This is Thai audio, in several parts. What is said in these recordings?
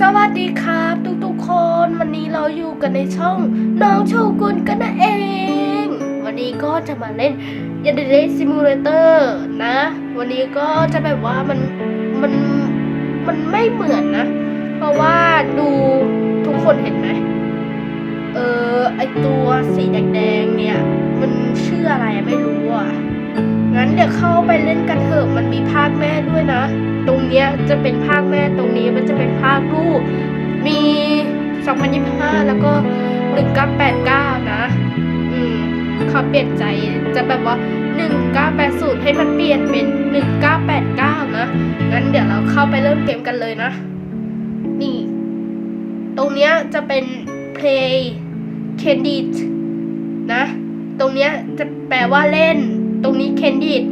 สวัสดีครับทุกๆคนวันนี้เราอยู่กันในช่องน้องโชกุนกันนะเอง วันนี้ก็จะมาเล่นยันเดเดซิมูเลเตอร์นะ วันนี้ก็จะแบบว่ามันมันมันไม่เหมือนนะ เพราะว่าดูทุกคนเห็นไหมเออไอตัวสีแดงๆเนี่ย มันชื่ออะไรไม่รู้อะงั้นเดี๋ยวเข้าไปเล่นกันเถอะมันมีภาคแม่ด้วยนะ ตรงเนี้ยจะเป็นภาคแม่ตรงนี้มันจะเป็นภาคลูก มี 2025 แล้วก็1989 นะอืมเขาเปลี่ยนใจจะแบบว่า 1980 ให้มันเปลี่ยนเป็น 1989 นะ งั้นเดี๋ยวเราเข้าไปเริ่มเกมกันเลยนะ นี่ ตรงเนี้ยจะเป็น play candid นะ ตรงเนี้ยจะแปลว่าเล่น ตรงนี้ candid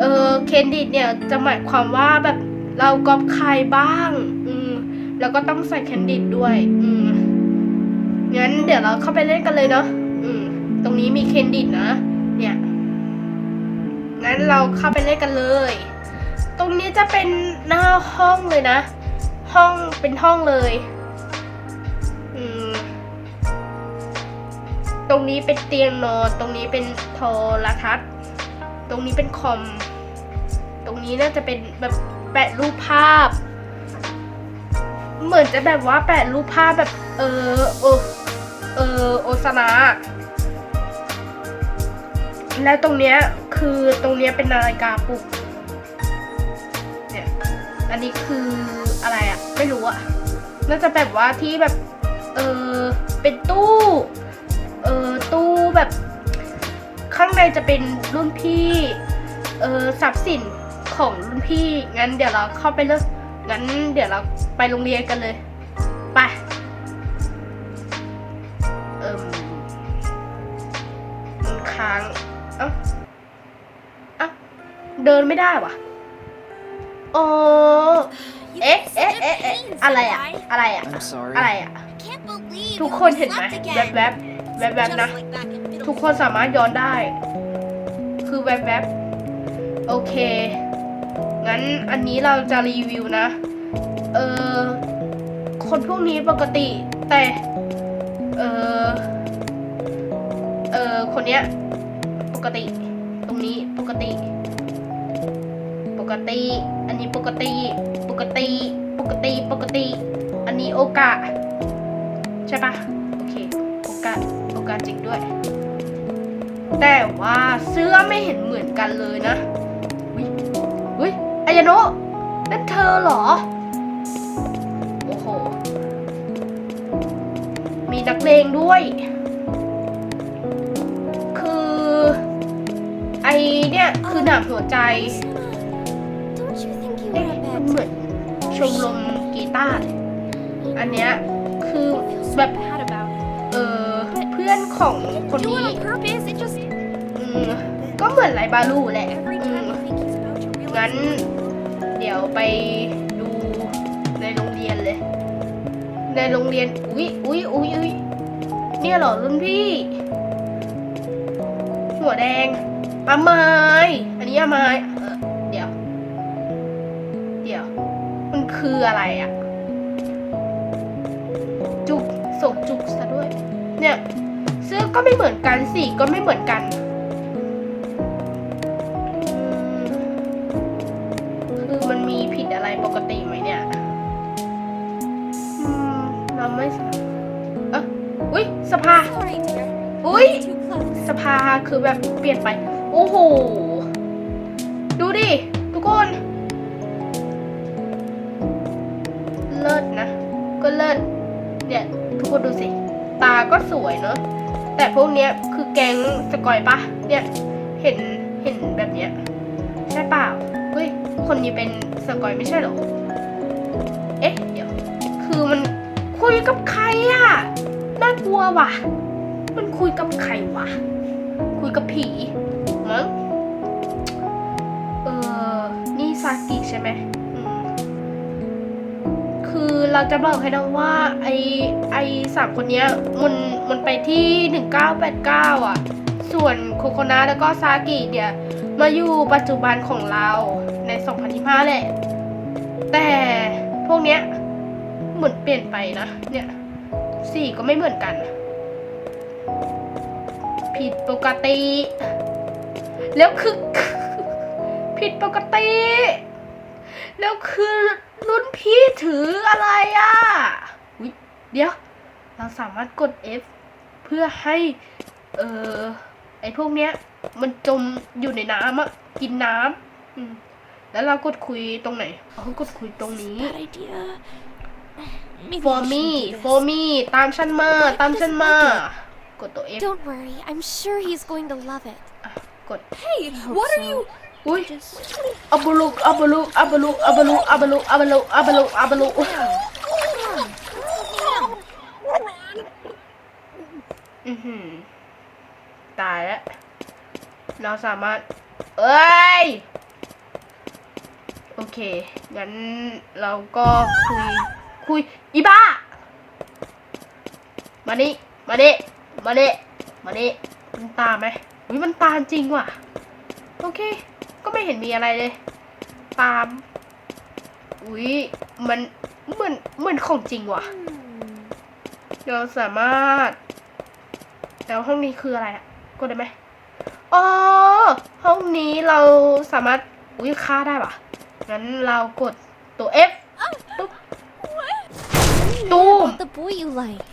เออ candid เนี่ยจะหมายความว่าแบบ เรากอบใครบ้าง อืม แล้วก็ต้องใส่ candid ด้วย อืม งั้นเดี๋ยวเราเข้าไปเล่นกันเลยเนาะ อืม ตรงนี้มี candid นะ เนี่ย งั้นเราเข้าไปเล่นกันเลย ตรงนี้จะเป็นหน้าห้องเลยนะ ห้องเป็นห้องเลย อืม ตรงนี้เป็นเตียงนอน ตรงนี้เป็นโทรทัศน์ ตรงนี้เป็นคอม ตรงนี้น่าจะเป็นแบบ แปะรูปภาพ เหมือนจะแบบว่าแปะรูปภาพแบบ เออโอเออโอซานะแล้วตรงเนี้ยคือตรงเนี้ยเป็นนาฬิกาปลุกเนี่ยอันนี้คืออะไรอะไม่รู้อะน่าจะแบบว่าที่แบบ เออเป็นตู้ เออตู้แบบ ข้างในจะเป็นรุ่นพี่ เออทรัพย์สิน ของรุ่นพี่ งั้นเดี๋ยวเราเข้าไปเลยงั้นเดี๋ยวเราไปโรงเรียนกันเลย ไป เอิมมันค้าง เอ้าเอ้าเดินไม่ได้วะอ๋อเอ๊ะเอ๊ะเอ๊ะเอ๊ะอะไรอะอะไรอะ I'm sorry. อะไรอะทุทุกกคคนนเห็เห็นนไหไหมมแวบแวบแวบแวบๆนะ ทุกคนสามารถย้อนได้ คือแวบแวบๆโอเค งั้นอันนี้เราจะรีวิวนะ เออคนพวกนี้ปกติแต่ เออเออคนเนี้ยปกติ ตรงนี้ปกติ ปกติ อันนี้ปกติ ปกติ ปกติปกติ อันนี้โอกาสใช่ปะโอเคโอกาสโอกาสจริงด้วย แต่ว่าเสื้อไม่เห็นเหมือนกันเลยนะายาโนะนั่นเธอเหรอ โอ้โห มีนักเลงด้วย คือ ไอเนี่ยคือหนามหัวใจ เอ๊ะมันเหมือนชมรมกีตาร์เลยอันเนี้ยคือแบบ เออเพื่อนของคนนี้อืมก็เหมือนไรบาลูแหละอืมงั้น เดี๋ยวไปดูในโรงเรียนเลย ในโรงเรียน อุ๊ยอุ๊ยอุ๊ยอุ๊ยเนี่ยเหรอรุ่นพี่ หัวแดงอามายอันนี้อามายเออเดี๋ยว เดี๋ยว มันคืออะไรอะจุกส่งจุกซะด้วย เนี่ยเสื้อก็ไม่เหมือนกันสีก็ไม่เหมือนกันาคือแบบเปลี่ยนไป โอ้โห ดูดิ ทุกคน เลิศนะ ก็เลิศเนี่ยทุกคนดูสิ ตาก็สวยเนอะ แต่พวกเนี้ยคือแก๊งสกอยปะเนี่ย เห็น เห็นแบบเนี้ย ใช่เปล่าเฮ้ย คนนี้เป็นสกอยไม่ใช่เหรอ เอ๊ะ เดี๋ยว คือมันคุยกับใครอะน่ากลัวว่ะ มันคุยกับใครวะ ยกับผีมั้งเออนี่ซากิใช่ไหมคือเราจะบอกให้นะว่าไอไอสามคนเนี้ยมันมันไปที่หนึ่งเก้าแปดเก้าอะ ส่วนโคโคนะแล้วก็ซากิเนี่ยมาอยู่ปัจจุบันของเราใน 2025แหละ แต่พพวกเนี้ยเหมือนเปลี่ยนไปนะ เนี่ยสีก็ไม่เหมือนกัน ผิดปกติ แล้วคือ ผิดปกติ แล้วคือรุ่นพี่ถืออะไรอะอุ๊ยเดี๋ยว เราสามารถกด F เพื่อให้ เออไอพวกเนี้ย มันจมอยู่ในน้ำอะกินน้ำอืมแล้วเรากดคุยตรงไหนอ๋อกดคุยตรงนี้ Bad idea. Maybe for I me shouldn't do for this. me ตามฉันมา ตามฉันมา กดตัว F Don't worry, I'm sure he's going to love it. กด Hey, hope what are so. you? อุ้ย Just อับลุอับลุอับลุอับลุอับลุอับลุอับลุอับลุอือหือตายแล้ว เราสามารถ เอ้ย โอเค งั้นเราก็คุย คุย อีบ้า มานี่ มานี่ มานี่มานี่มันตามไหมอุ้ยมันตามจริงว่ะ โอเค ก็ไม่เห็นมีอะไรเลย ตาม อุ้ยมันเหมือนเหมือนของจริงว่ะ เราสามารถ แล้วห้องนี้คืออะไรอะกดได้ไหมอ๋อห้องนี้เราสามารถ อุ้ยฆ่าได้ปะงั้นเรากดตัว F ปุ๊บ ตูม about the boy you like.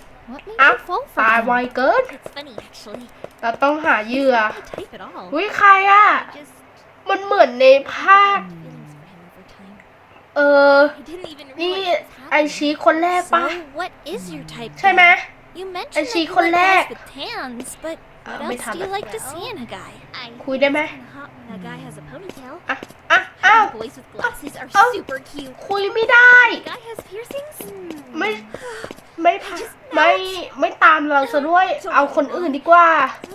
อ้าวตายไวเกินเราต้องหาเหยื่อหุ้ยใครอะ มันเหมือนในภาค เออ นี่ไอชีคนแรกปะใช่ไหมไอชีคนแรกไม่ทำคุยได้ไหมอะ อะอ้าว Boys with glasses are Oh. super cute. คุยไม่ได้ A guy has piercings? ไม่ ไม่พาไม่ไม่ตามเราซะด้วย เอาคนอื่นดีกว่า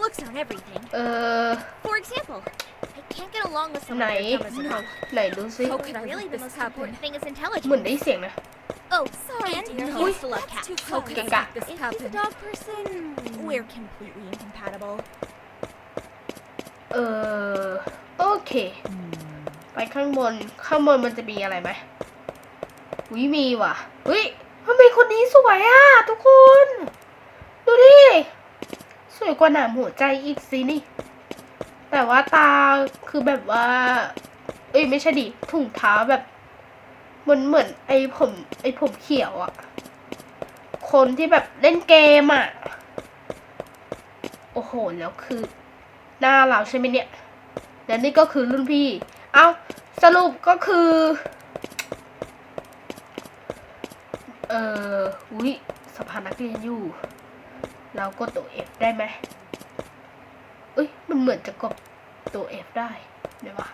Looks aren't everything. เออ For example, I can't get along with ไหน someone who's dumb as a rock. ไหนดูซิ Oh, really, the most important thing is เหมือน intelligence. ได้เสียงนะ Oh, sorry, dear. He Ui. used to love cats. Okay, Okay, got- this he's a dog person. We're completely incompatible. เออ โอเค ไปข้างบน ข้างบนมันจะมีอะไรไหมวิมีว่ะเฮ้ยทำไมคนนี้สวยอะทุกคน ดูดิ สวยกว่าหนามหัวใจอีกสินี่ แต่ว่าตาคือแบบว่า เอ้ยไม่ใช่ดิถุงเท้าแบบเหมือนเหมือนไอ้ผมไอ้ผมเขียวอะ่ะคนที่แบบเล่นเกมอะ่ะโอ้โห แล้วคือ หน้าเราใช่ไหมเนี่ย และนี่ก็คือรุ่นพี่ เอาสรุปก็คือ เอออุ้ยสภานักเรียนอยู่ เรากดตัว F ได้ไหมเอ้ย มันเหมือนจะกดตัว F ได้เดี๋ยววะ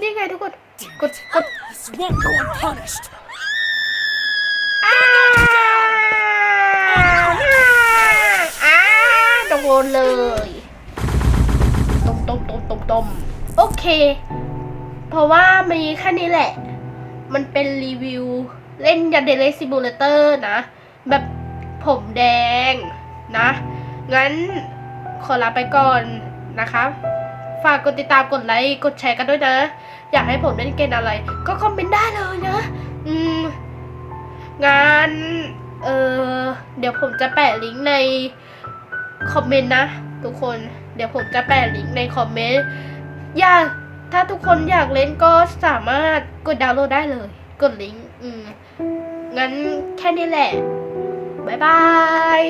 นี่ไงทุกคน กด กด This won't go unpunished. อ้าอ้าโดนเลย ต้มต้มต้มต้มต้มโอเค เพราะว่ามีแค่นี้แหละ มันเป็นรีวิว เล่นยันเดเลซิมูเลเตอร์นะ แบบผมแดงนะ งั้นขอลาไปก่อนนะคะฝากกดติดตามกดไลค์กดแชร์กันด้วยนะ อยากให้ผมเล่นเกมอะไร ก็คอมเมนต์ได้เลยนะ อืมงานเออเดี๋ยวผมจะแปะลิงก์ในคอมเมนต์นะ ทุกคน เดี๋ยวผมจะแปะลิงก์ในคอมเมนต์อยาก ถ้าทุกคนอยากเล่นก็สามารถกดดาวน์โหลดได้เลย กดลิงก์งั้นแค่นี้แหละ บ๊ายบาย